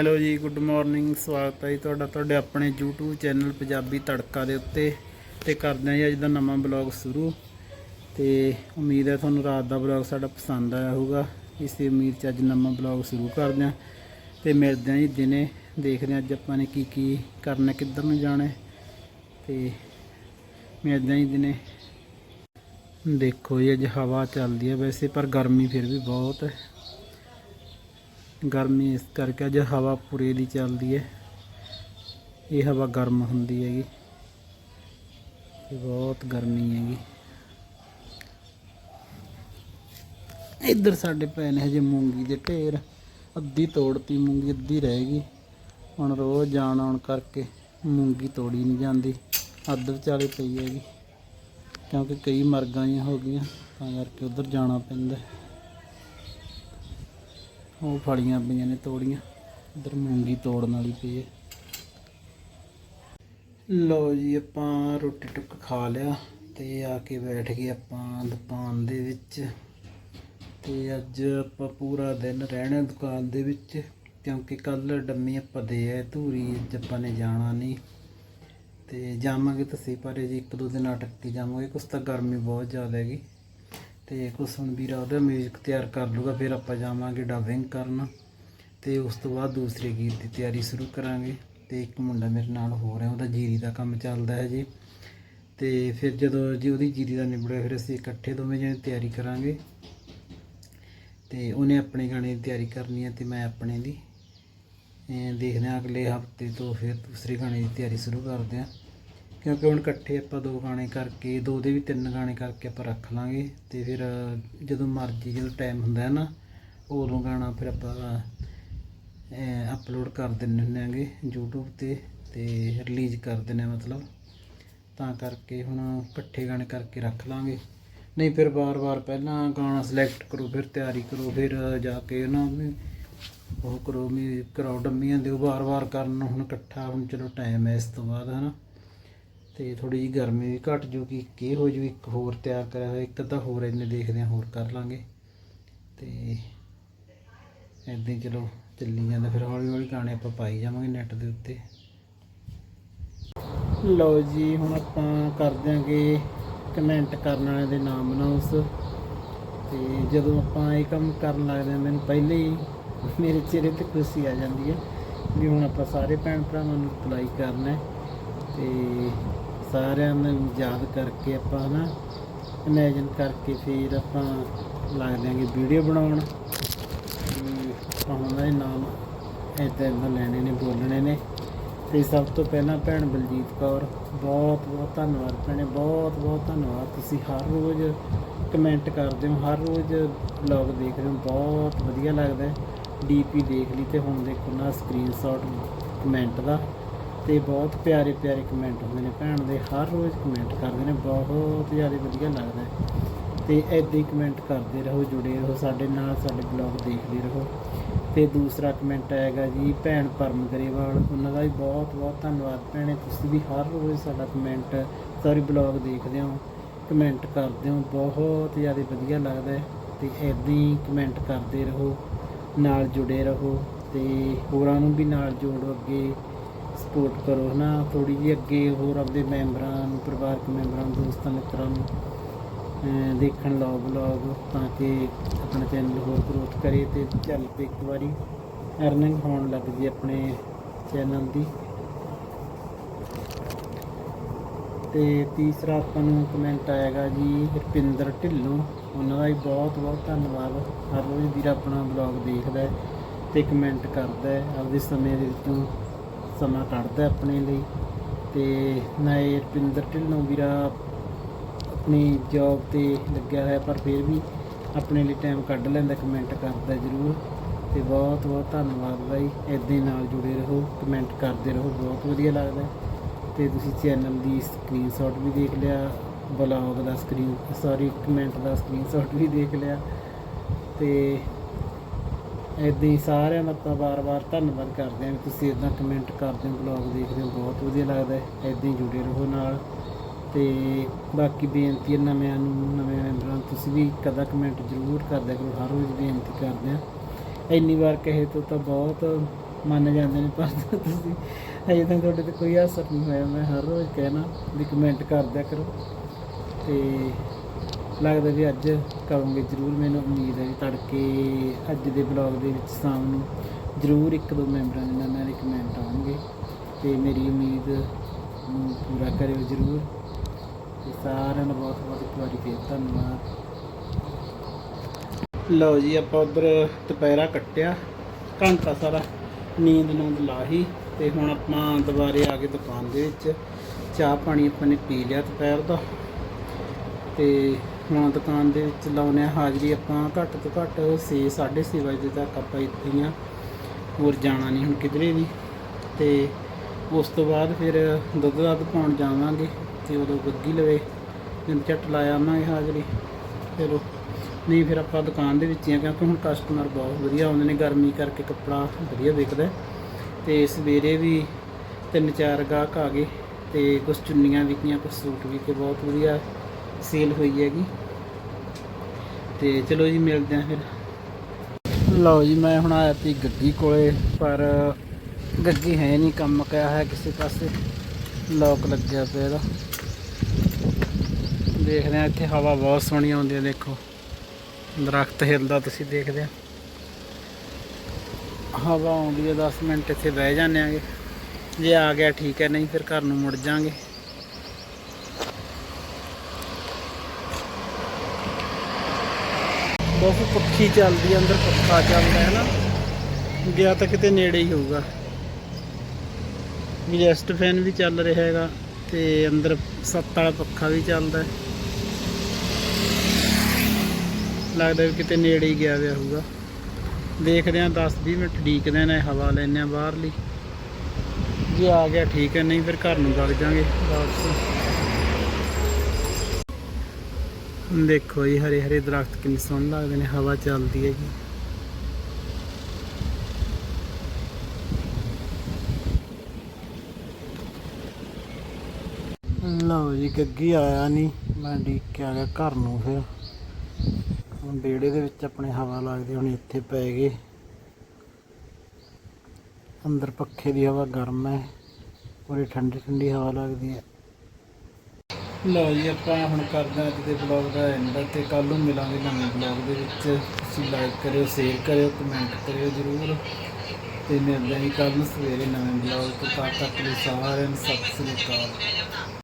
Hello ਜੀ good morning ਸਵਾਗਤ ਹੈ ਜੀ ਤੁਹਾਡਾ, ਤੁਹਾਡੇ ਆਪਣੇ YouTube ਚੈਨਲ ਪੰਜਾਬੀ ਤੜਕਾ ਦੇ ਉੱਤੇ ਤੇ ਕਰਦੇ ਹਾਂ ਜੀ ਅੱਜ ਦਾ ਨਵਾਂ ਬਲੌਗ ਸ਼ੁਰੂ। ਤੇ ਉਮੀਦ ਹੈ ਤੁਹਾਨੂੰ ਰਾਤ ਦਾ ਬਲੌਗ ਸਾਡਾ ਪਸੰਦ ਆਇਆ ਹੋਊਗਾ। ਇਸ ਦੀ ਉਮੀਦ 'ਚ ਅੱਜ ਨਵਾਂ ਬਲੌਗ ਸ਼ੁਰੂ ਕਰਦੇ ਹਾਂ। ਤੇ ਮਿਲਦੇ ਹਾਂ ਜੀ ਦਿਨੇ, ਦੇਖਦੇ ਹਾਂ ਅੱਜ ਆਪਾਂ ਨੇ ਕੀ ਕੀ ਕਰਨਾ, ਕਿੱਧਰ ਨੂੰ ਜਾਣਾ। ਹੈ ਤੇ ਮਿਲਦੇ ਹਾਂ ਜੀ ਦਿਨੇ। ਦੇਖੋ ਜੀ, ਅੱਜ ਹਵਾ ਚੱਲਦੀ ਹੈ ਵੈਸੇ, ਪਰ ਗਰਮੀ ਫਿਰ ਵੀ ਬਹੁਤ ਹੈ। ਗਰਮੀ ਇਸ ਕਰਕੇ ਅੱਜ ਹਵਾ ਪੂਰੇ ਦੀ ਚੱਲਦੀ ਹੈ। ਇਹ ਹਵਾ ਗਰਮ ਹੁੰਦੀ ਹੈਗੀ। ਤੇ ਬਹੁਤ ਗਰਮੀ ਹੈਗੀ। ਇੱਧਰ ਸਾਡੇ ਪਏ ਨੇ ਹਜੇ ਮੂੰਗੀ ਦੇ ਢੇਰ, ਅੱਧੀ ਤੋੜਤੀ, ਮੂੰਗੀ ਅੱਧੀ ਰਹਿ ਗਈ। ਹੁਣ ਰੋਜ਼ ਜਾਣ ਆਉਣ ਕਰਕੇ ਮੂੰਗੀ ਤੋੜੀ ਨਹੀਂ ਜਾਂਦੀ। ਅੱਧ ਵਿਚਾਲੇ ਪਈ ਹੈਗੀ। ਕਿਉਂਕਿ ਕਈ ਮਰਗਾਂ ਹੀ ਹੋ ਗਈਆਂ, ਤਾਂ ਕਰਕੇ ਉਧਰ ਜਾਣਾ ਪੈਂਦਾ। ਉਹ ਫਲੀਆਂ ਪਈਆਂ ਨੇ ਤੋੜੀਆਂ। ਇਧਰ ਮੂੰਗੀ ਤੋੜਨ ਵਾਲੀ ਪਈ ਹੈ ਲੋ ਜੀ, ਆਪਾਂ ਰੋਟੀ ਟੁੱਕ ਖਾ ਲਿਆ ਤੇ ਆ ਕੇ ਬੈਠ ਗਏ ਆਪਾਂ ਦੁਕਾਨ ਦੇ ਵਿੱਚ। ਤੇ ਅੱਜ ਆਪਾਂ ਪੂਰਾ ਦਿਨ ਰਹਿਣਾ ਦੁਕਾਨ ਦੇ ਵਿੱਚ, ਕਿਉਂਕਿ ਕੱਲ ਡੰਮੀ ਆਪਾਂ ਦੇ ਆਏ ਧੂਰੀ, ਅੱਜ ਆਪਾਂ ਨੇ ਜਾਣਾ ਨਹੀਂ ਤੇ ਜਾਵਾਂਗੇ ਤਾਂ ਸਹੀ, ਪਰ ਜੀ ਇੱਕ ਦੋ ਦਿਨ ਅਟਕ ਕੇ ਜਾਵਾਂਗੇ, ਕੁਛ ਤਾਂ ਗਰਮੀ ਬਹੁਤ ਜ਼ਿਆਦਾ ਹੈਗੀ। ਤੇ ਕੁਛ ਹੁਣ ਵੀਰਾ ਉਹਦਾ ਮਿਊਜ਼ਿਕ ਤਿਆਰ ਕਰ ਲੂਗਾ, ਫਿਰ ਆਪਾਂ ਜਾਵਾਂਗੇ ਡਬਿੰਗ ਕਰਨ। ਤੇ ਉਸ ਤੋਂ ਬਾਅਦ ਦੂਸਰੇ ਗੀਤ ਦੀ ਤਿਆਰੀ ਸ਼ੁਰੂ ਕਰਾਂਗੇ। ਤੇ ਇੱਕ ਮੁੰਡਾ ਮੇਰੇ ਨਾਲ ਹੋ ਰਿਹਾ ਉਹਦਾ ਜੀਰੀ ਦਾ ਕੰਮ ਚੱਲਦਾ ਹੈ ਜੀ। ਤੇ ਫਿਰ ਜਦੋਂ ਜੀ ਉਹਦੀ ਜੀਰੀ ਦਾ ਨਿਬੜਿਆ, ਫਿਰ ਅਸੀਂ ਇਕੱਠੇ ਦੋਵੇਂ ਜਣੇ ਤਿਆਰੀ ਕਰਾਂਗੇ। ਤੇ ਉਹਨੇ ਆਪਣੇ ਗਾਣੇ ਦੀ ਤਿਆਰੀ ਕਰਨੀ ਹੈ ਤੇ ਮੈਂ ਆਪਣੇ ਦੀ। ਇਹ ਦੇਖਦੇ ਹਾਂ ਅਗਲੇ ਹਫ਼ਤੇ ਤੋਂ ਫਿਰ ਦੂਸਰੇ ਗਾਣੇ ਦੀ ਤਿਆਰੀ ਸ਼ੁਰੂ ਕਰਦੇ ਹਾਂ। ਕਿਉਂਕਿ ਹੁਣ ਇਕੱਠੇ ਆਪਾਂ ਦੋ ਗਾਣੇ ਕਰਕੇ, ਦੋ ਦੇ ਵੀ ਤਿੰਨ ਗਾਣੇ ਕਰਕੇ ਆਪਾਂ ਰੱਖ ਲਾਂਗੇ ਤੇ ਫਿਰ ਜਦੋਂ ਮਰਜ਼ੀ ਜਦੋਂ ਟਾਈਮ ਹੁੰਦਾ ਹੈ ਨਾ, ਉਦੋਂ ਗਾਣਾ ਫਿਰ ਆਪਾਂ ਅਪਲੋਡ ਕਰ ਦਿੰਦੇ ਹੁੰਦੇ ਆਂਗੇ YouTube ਤੇ ਤੇ ਰਿਲੀਜ਼ ਕਰ ਦਿੰਦੇ ਹਾਂ ਮਤਲਬ। ਤਾਂ ਕਰਕੇ ਹੁਣ ਇਕੱਠੇ ਗਾਣੇ ਕਰਕੇ ਰੱਖ ਲਾਂਗੇ। ਨਹੀਂ ਫਿਰ ਵਾਰ-ਵਾਰ ਪਹਿਲਾਂ ਗਾਣਾ ਸਿਲੈਕਟ ਕਰੋ, ਫਿਰ ਤਿਆਰੀ ਕਰੋ, ਫਿਰ ਜਾ ਕੇ ਨਾ ਵੀ ਉਹ ਕਰੋ ਵੀ ਕਰਾਓ ਡੰਮੀਆਂ ਦਿਓ ਵਾਰ-ਵਾਰ ਕਰਨ ਹੁਣ ਇਕੱਠਾ ਹੁਣ ਚਲੋ ਟਾਈਮ ਹੈ ਇਸ ਤੋਂ ਬਾਅਦ ਹਨਾ ਤੇ ਥੋੜੀ ਜਿਹੀ ਗਰਮੀ ਵੀ ਘਟ ਜੂਗੀ ਕੀ ਹੋ ਜੂ, ਇੱਕ ਹੋਰ ਤਿਆਰ ਕਰਿਆ ਹੋਇਆ, ਇੱਕ ਅੱਧਾ ਹੋਰ ਇਹਨੇ ਦੇਖਦੇ ਆ ਹੋਰ ਕਰ ਲਾਂਗੇ। ਤੇ ਏਦਾਂ ਹੀ ਚਲੋ ਚੱਲੀ ਜਾਂਦਾ, ਫਿਰ ਹੌਲੀ ਹੌਲੀ ਗਾਣੇ ਆਪਾਂ ਪਾਈ ਜਾਵਾਂਗੇ ਨੈਟ ਦੇ ਉੱਤੇ। ਲਓ ਜੀ, ਹੁਣ ਆਪਾਂ ਕਰ ਦਿਆਂਗੇ ਕਮੈਂਟ ਕਰਨ ਵਾਲਿਆਂ ਦੇ ਨਾਮ ਅਨਾਉਂਸ ਤੇ ਜਦੋਂ ਆਪਾਂ ਇਹ ਕੰਮ ਕਰਨ ਲੱਗਦੇ ਹਾਂ, ਮੈਨੂੰ ਪਹਿਲੇ ਹੀ ਮੇਰੇ ਚਿਹਰੇ ਤੇ ਖੁਸ਼ੀ ਆ ਜਾਂਦੀ ਹੈ ਵੀ ਹੁਣ ਆਪਾਂ ਸਾਰੇ ਭੈਣ ਭਰਾਵਾਂ ਨੂੰ ਅਪਲਾਈ ਕਰਨਾ ਹੈ। ਤੇ ਸਾਰਿਆਂ ਨੂੰ ਯਾਦ ਕਰਕੇ ਆਪਾਂ ਨਾ ਇਮੇਜਿਨ ਕਰਕੇ ਫਿਰ ਆਪਾਂ ਲਾ ਦਿਆਂਗੇ ਵੀਡੀਓ ਬਣਾਉਣ। ਵੀ ਉਹਨਾਂ ਦੇ ਨਾਮ ਇੱਦਾਂ ਇੱਦਾਂ ਲੈਣੇ ਨੇ, ਬੋਲਣੇ ਨੇ। ਤੇ ਸਭ ਤੋਂ ਪਹਿਲਾਂ ਭੈਣ ਬਲਜੀਤ ਕੌਰ, ਬਹੁਤ ਬਹੁਤ ਧੰਨਵਾਦ ਭੈਣੇ, ਬਹੁਤ ਬਹੁਤ ਧੰਨਵਾਦ। ਤੁਸੀਂ ਹਰ ਰੋਜ਼ ਕਮੈਂਟ ਕਰਦੇ ਹੋ, ਹਰ ਰੋਜ਼ ਬਲੌਗ ਦੇਖਦੇ ਹੋ, ਬਹੁਤ ਵਧੀਆ ਲੱਗਦਾ ਹੈ। ਡੀਪੀ ਦੇਖ ਲਈ ਤੇ ਹੁਣ ਦੇਖੋ ਨਾ ਸਕਰੀਨਸ਼ਾਟ ਕਮੈਂਟ ਦਾ। ਤੇ ਬਹੁਤ ਪਿਆਰੇ ਪਿਆਰੇ ਕਮੈਂਟ ਹੁੰਦੇ ਨੇ। ਭੈਣ ਦੇ ਹਰ ਰੋਜ਼ ਕਮੈਂਟ ਕਰਦੇ ਨੇ, ਬਹੁਤ ਜ਼ਿਆਦਾ ਵਧੀਆ ਲੱਗਦਾ ਹੈ। ਤੇ ਐਦਾਂ ਹੀ ਕਮੈਂਟ ਕਰਦੇ ਰਹੋ, ਜੁੜੇ ਰਹੋ ਸਾਡੇ ਨਾਲ, ਸਾਡੇ ਬਲੌਗ ਦੇਖਦੇ ਰਹੋ। ਤੇ ਦੂਸਰਾ ਕਮੈਂਟ ਆਏਗਾ ਜੀ, ਭੈਣ ਪਰਮ ਗਰੇਵਾਲ, ਉਹਨਾਂ ਦਾ ਵੀ ਬਹੁਤ ਬਹੁਤ ਧੰਨਵਾਦ। ਭੈਣੇ, ਤੁਸੀਂ ਵੀ ਹਰ ਰੋਜ਼ ਸਾਡਾ ਕਮੈਂਟ ਸੌਰੀ ਬਲੌਗ ਦੇਖਦੇ ਹੋ ਕਮੈਂਟ ਕਰਦੇ ਹੋ, ਬਹੁਤ ਜ਼ਿਆਦਾ ਵਧੀਆ ਲੱਗਦਾ ਹੈ। ਤੇ ਐਦਾਂ ਹੀ ਕਮੈਂਟ ਕਰਦੇ ਰਹੋ, ਨਾਲ ਜੁੜੇ ਰਹੋ ਤੇ ਹੋਰਾਂ ਨੂੰ ਵੀ ਨਾਲ ਜੋੜੋ ਅੱਗੇ। ਸਪੋਰਟ ਕਰੋ ਨਾ ਥੋੜੀ ਜਿਹੀ ਅੱਗੇ ਹੋਰ ਆਪਣੇ ਮੈਂਬਰਾਂ ਨੂੰ, ਪਰਿਵਾਰਕ ਮੈਂਬਰਾਂ ਨੂੰ ਦੋਸਤਾਂ, ਮਿੱਤਰਾਂ ਨੂੰ ਦੇਖਣ ਲਾਓ ਬਲੌਗ ਤਾਂ ਕਿ ਆਪਣਾ ਚੈਨਲ ਹੋਰ ਗਰੋਥ ਕਰੇ ਤੇ ਚੱਲ ਪਏ ਇੱਕ ਵਾਰੀ। ਅਰਨਿੰਗ ਹੋਣ ਲੱਗ ਜੇ ਆਪਣੇ ਚੈਨਲ ਦੀ। ਤੇ ਤੀਸਰਾ ਆਪਾਂ ਨੂੰ ਕਮੈਂਟ ਆਏਗਾ ਜੀ, ਰਪਿੰਦਰ ਢਿੱਲੋਂ। ਉਹਨਾਂ ਦਾ ਵੀ ਬਹੁਤ ਬਹੁਤ ਧੰਨਵਾਦ। ਹਰ ਰੋਜ਼ ਵੀਰ ਆਪਣਾ ਬਲੌਗ ਦੇਖਦਾ ਹੈ ਤੇ ਕਮੈਂਟ ਕਰਦਾ ਹੈ। ਆਪਦੇ ਸਮੇਂ ਦੇ ਵਿੱਚੋਂ ਸਮਾਂ ਕੱਢਦਾ ਆਪਣੇ ਲਈ ਤੇ ਮੈਂ ਇਹ ਰਪਿੰਦਰ ਢਿੱਲੋਂ ਵੀਰਾ ਆਪਣੀ ਜੌਬ ਤੇ ਲੱਗਿਆ ਹੋਇਆ, ਪਰ ਫਿਰ ਵੀ ਆਪਣੇ ਲਈ ਟਾਈਮ ਕੱਢ ਲੈਂਦਾ ਕਮੈਂਟ ਕਰਦਾ ਜ਼ਰੂਰ। ਤੇ ਬਹੁਤ ਬਹੁਤ ਧੰਨਵਾਦ ਬਾਈ। ਇਦਾਂ ਨਾਲ ਜੁੜੇ ਰਹੋ ਕਮੈਂਟ ਕਰਦੇ ਰਹੋ, ਬਹੁਤ ਵਧੀਆ ਲੱਗਦਾ ਹੈ। ਤੇ ਤੁਸੀਂ ਚੈਨਲ ਦੀ ਸਕਰੀਨਸ਼ਾਟ ਵੀ ਦੇਖ ਲਿਆ ਬਲੌਗ ਦਾ ਸਕਰੀਨ ਸੌਰੀ ਕਮੈਂਟ ਦਾ ਸਕਰੀਨਸ਼ਾਟ ਵੀ ਦੇਖ ਲਿਆ। ਤੇ ਇਦਾਂ ਹੀ ਸਾਰਿਆਂ ਦਾ ਆਪਾਂ ਵਾਰ-ਵਾਰ ਧੰਨਵਾਦ ਕਰਦੇ ਹਾਂ ਵੀ ਤੁਸੀਂ ਇਦਾਂ ਕਮੈਂਟ ਕਰਦੇ ਹੋ ਬਲੌਗ ਦੇਖਦੇ ਹੋ, ਬਹੁਤ ਵਧੀਆ ਲੱਗਦਾ ਹੈ। ਇਦਾਂ ਹੀ ਜੁੜੇ ਰਹੋ ਨਾਲ। ਤੇ ਬਾਕੀ ਬੇਨਤੀ ਹੈ ਨਵਿਆਂ ਨੂੰ, ਨਵੇਂ ਮੈਂਬਰਾਂ ਨੂੰ, ਤੁਸੀਂ ਵੀ ਕਦਾ ਕਮੈਂਟ ਜ਼ਰੂਰ ਕਰਦਿਆ ਕਰੋ, ਹਰ ਰੋਜ਼ ਬੇਨਤੀ ਕਰਦੇ ਆ ਇੰਨੀ ਵਾਰ ਕਹੇ ਤੋਂ ਤਾਂ ਬਹੁਤ ਮੰਨ ਜਾਂਦੇ ਨੇ, ਪਰ ਤੁਸੀਂ ਅਜੇ ਤੱਕ ਤੁਹਾਡੇ ਤੇ ਕੋਈ ਅਸਰ ਨਹੀਂ ਹੋਇਆ, ਮੈਂ ਹਰ ਰੋਜ਼ ਕਹਿਣਾ ਵੀ ਕਮੈਂਟ ਕਰਦਿਆ ਕਰੋ। ਤੇ ਲੱਗਦਾ ਵੀ ਅੱਜ ਕਰੋਗੇ ਜ਼ਰੂਰ, ਮੈਨੂੰ ਉਮੀਦ ਹੈ ਵੀ ਤੜਕੇ ਅੱਜ ਦੇ ਬਲੌਗ ਦੇ ਵਿੱਚ ਸ਼ਾਮ ਨੂੰ ਜ਼ਰੂਰ ਇੱਕ ਦੋ ਮੈਂਬਰਾਂ ਦੇ ਨਾਲ ਮੇਰੇ ਕਮੈਂਟ ਆਉਣਗੇ ਤੇ ਮੇਰੀ ਉਮੀਦ ਨੂੰ ਪੂਰਾ ਕਰਿਓ ਜ਼ਰੂਰ। ਤੇ ਸਾਰਿਆਂ ਦਾ ਬਹੁਤ ਬਹੁਤ ਇੱਕ ਵਾਰੀ ਫੇਰ ਧੰਨਵਾਦ। ਲਓ ਜੀ, ਆਪਾਂ ਉਧਰ ਦੁਪਹਿਰਾ ਕੱਟਿਆ। ਘੰਟਾ ਸਾਰਾ ਨੀਂਦ ਨੂੰਦ ਲਾਹੀ ਤੇ ਹੁਣ ਆਪਾਂ ਦੁਬਾਰੇ ਆ ਕੇ ਦੁਕਾਨ ਦੇ ਵਿੱਚ। ਚਾਹ ਪਾਣੀ ਆਪਾਂ ਨੇ ਪੀ ਲਿਆ ਦੁਪਹਿਰ ਦਾ ਤੇ ਹੁਣ ਦੁਕਾਨ ਦੇ ਵਿੱਚ ਲਾਉਨੇ ਆ ਹਾਜ਼ਰੀ ਆਪਾਂ ਘੱਟ ਤੋਂ ਘੱਟ 6 6:30 ਵਜੇ ਤੱਕ ਆਪਾਂ ਇੱਥੇ ਹੀ ਆ ਹੋਰ ਜਾਣਾ ਨਹੀਂ ਹੁਣ ਕਿਧਰੇ ਵੀ। ਤੇ ਉਸ ਤੋਂ ਬਾਅਦ ਫਿਰ ਦੁੱਧ ਦੱਧ ਪਾਉਣ ਜਾਵਾਂਗੇ ਤੇ ਉਦੋਂ ਗੱਗੀ ਲਵੇ। ਜਿੰਦ ਝੱਟ ਲਾ ਆਵਾਂਗੇ ਹਾਜ਼ਰੀ। ਚਲੋ ਨਹੀਂ ਫਿਰ ਆਪਾਂ ਦੁਕਾਨ ਦੇ ਵਿੱਚ ਹੀ ਆ ਕਿਉਂਕਿ ਹੁਣ ਕਸਟਮਰ ਬਹੁਤ ਵਧੀਆ ਆਉਂਦੇ ਨੇ ਗਰਮੀ ਕਰਕੇ ਕੱਪੜਾ ਵਧੀਆ ਵਿਕਦਾ ਹੈ। ਤੇ ਸਵੇਰੇ ਵੀ ਤਿੰਨ ਚਾਰ ਗਾਹਕ ਆ ਗਏ ਤੇ ਕੁਝ ਚੁੰਨੀਆਂ ਵਿਕੀਆਂ ਕੁਝ ਸੂਟ ਵੀ ਤੇ ਬਹੁਤ ਵਧੀਆ ਸੇਲ ਹੋਈ ਹੈਗੀ। ਤੇ ਚਲੋ ਜੀ, ਮਿਲਦੇ ਆ ਫਿਰ। ਲਓ ਜੀ, ਮੈਂ ਹੁਣ ਆਇਆ ਤੀ ਗੱਡੀ ਕੋਲੇ, ਪਰ ਗੱਡੀ ਹੈ ਨਹੀਂ, ਕੰਮ ਕਿਆ ਹੈ ਕਿਸੇ ਪਾਸੇ। ਲੋਕ ਲੱਗਿਆ ਪਿਆ ਇਹਦਾ। ਦੇਖਦੇ ਆ ਇੱਥੇ ਹਵਾ ਬਹੁਤ ਸੋਹਣੀ ਆਉਂਦੀ ਹੈ, ਦੇਖੋ। ਦਰਖਤ ਹਿਲਦਾ, ਤੁਸੀਂ ਦੇਖਦੇ ਆ ਹਵਾ ਆਉਂਦੀ ਹੈ 10 ਮਿੰਟ ਇੱਥੇ ਬਹਿ ਜਾਂਦੇ ਆਂਗੇ ਜੇ ਆ ਗਿਆ, ਠੀਕ ਹੈ, ਨਹੀਂ ਫਿਰ ਘਰ ਨੂੰ ਮੁੜ ਜਾਾਂਗੇ। ਬਹੁਤ ਪੱਖੀ ਚੱਲਦੀ ਹੈ ਅੰਦਰ ਪੱਖਾ ਚੱਲਦਾ ਹੈ ਨਾ। ਗਿਆ ਤਾਂ ਕਿਤੇ ਨੇੜੇ ਹੀ ਹੋਊਗਾ। ਐਗਜ਼ਸਟ ਫੈਨ ਵੀ ਚੱਲ ਰਿਹਾ ਹੈਗਾ ਤੇ ਅੰਦਰ ਸੱਤ ਵਾਲਾ ਪੱਖਾ ਵੀ ਚੱਲਦਾ ਹੈ। ਲੱਗਦਾ ਵੀ ਕਿਤੇ ਨੇੜੇ ਹੀ ਗਿਆ ਹੋਇਆ ਹੋਊਗਾ। ਦੇਖਦੇ ਹਾਂ 10-20 ਮਿੰਟ ਢੀਕਦੇ ਨੇ ਹਵਾ ਲੈਂਦੇ ਹਾਂ ਬਾਹਰਲੀ। ਜੇ ਆ ਗਿਆ ਠੀਕ ਹੈ, ਨਹੀਂ ਫਿਰ ਘਰ ਨੂੰ ਵਗ ਜਾਾਂਗੇ ਵਾਪਸ। ਦੇਖੋ ਜੀ, ਹਰੇ ਹਰੇ ਦਰਖਤ ਕਿੰਨੇ ਸੋਹਣੇ ਲੱਗਦੇ ਨੇ, ਹਵਾ ਚੱਲਦੀ ਹੈ ਜੀ। ਲਓ ਜੀ, ਗੱਗੀ ਆਇਆ ਨਹੀਂ, ਮੈਂ ਡੀਕ ਕੇ ਆ ਗਿਆ ਘਰ ਨੂੰ ਫਿਰ। ਹੁਣ ਵਿਹੜੇ ਦੇ ਵਿੱਚ ਆਪਣੇ ਹਵਾ ਲੱਗਦੀ, ਹੁਣ ਇੱਥੇ ਪੈ ਗਏ। ਅੰਦਰ ਪੱਖੇ ਦੀ ਹਵਾ ਗਰਮ ਹੈ, ਪੂਰੀ ਠੰਡੀ ਠੰਡੀ ਹਵਾ ਲੱਗਦੀ ਹੈ। ਲਓ ਜੀ, ਆਪਾਂ ਹੁਣ ਕਰਦੇ ਹਾਂ ਅੱਜ ਦੇ ਬਲੌਗ ਦਾ ਐਂਡ ਤੇ। ਕੱਲ ਨੂੰ ਮਿਲਾਂਗੇ ਨਵੇਂ ਬਲੌਗ ਦੇ ਵਿੱਚ। ਤੁਸੀਂ ਲਾਈਕ ਕਰਿਓ ਸ਼ੇਅਰ ਕਰਿਓ ਕਮੈਂਟ ਕਰਿਓ ਜਰੂਰ। ਤੇ ਮਿਲਦੇ ਹਾਂ ਕੱਲ ਨੂੰ ਸਵੇਰੇ ਨਵੇਂ ਬਲੌਗ ਤੋਂ। ਤਦ ਤੱਕ ਲਈ ਸਾਰਿਆਂ ਨੂੰ ਸਤਿ ਸ੍ਰੀ ਅਕਾਲ।